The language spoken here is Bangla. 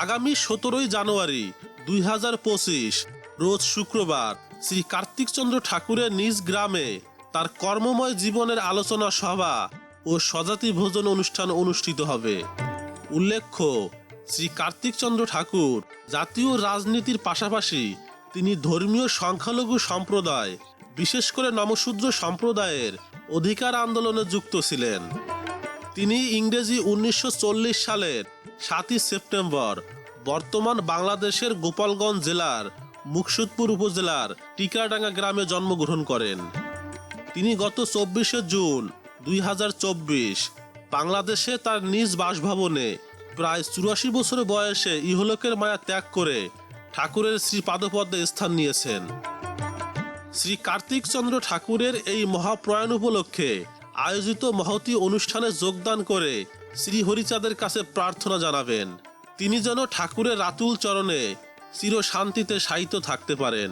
আগামী সতেরোই জানুয়ারি দুই হাজার পঁচিশ, রোজ শুক্রবার, শ্রী কার্তিকচন্দ্র ঠাকুরের নিজ গ্রামে তার কর্মময় জীবনের আলোচনা সভা ও স্বজাতি ভোজন অনুষ্ঠান অনুষ্ঠিত হবে। উল্লেখ্য, শ্রী কার্তিকচন্দ্র ঠাকুর জাতীয় রাজনীতির পাশাপাশি তিনি ধর্মীয় সংখ্যালঘু সম্প্রদায়, বিশেষ করে নমশূদ্র সম্প্রদায়ের অধিকার আন্দোলনে যুক্ত ছিলেন। তিনি ইংরেজি উনিশশো চল্লিশ সালের সাতই সেপ্টেম্বর, বর্তমান বাংলাদেশের গোপালগঞ্জ জেলার মুকসুদপুর উপজেলার টিকাডাঙ্গা গ্রামে জন্মগ্রহণ করেন। তিনি গত চব্বিশে জুন দুই হাজার চব্বিশ বাংলাদেশে তার নিজ বাসভবনে প্রায় চুরাশি বছর বয়সে ইহলোকের মায়া ত্যাগ করে ঠাকুরের শ্রী পাদপদ্মে স্থান নিয়েছেন। শ্রী কার্তিক চন্দ্র ঠাকুরের এই মহাপ্রয়াণ উপলক্ষে আয়োজিত মহতি অনুষ্ঠানে যোগদান করে শ্রী হরিচাঁদের কাছে প্রার্থনা জানাবেন, তিনি যেন ঠাকুরের রাতুল চরণে চির শান্তিতে সাহিত্য থাকতে পারেন।